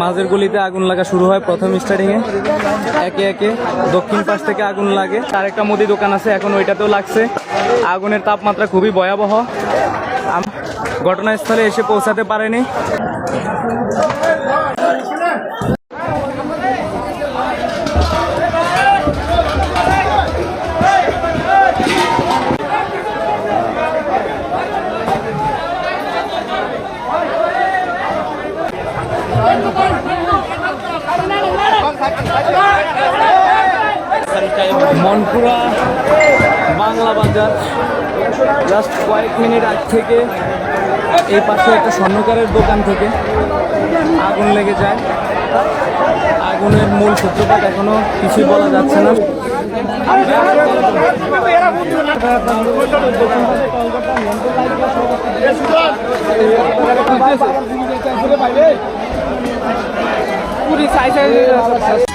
মাঝের গলিতে আগুন লাগা শুরু হয় প্রথম স্টার্টিং এ। একে একে দক্ষিণ পাশ থেকে আগুন লাগে। তার একটা মুদি দোকান আছে, এখন ওইটাতেও লাগছে। আগুনের তাপমাত্রা খুবই ভয়াবহ। ঘটনাস্থলে এসে পৌঁছাতে পারেনি। মনপুরা বাংলা বাজার। জাস্ট কয়েক মিনিট আগ থেকে এই পাশে একটা স্বর্ণকারের দোকান থেকে আগুন লেগে যায়। আগুনের মূল সূত্রপাত এখনও কিছুই বলা যাচ্ছে না। পুরি সাইজ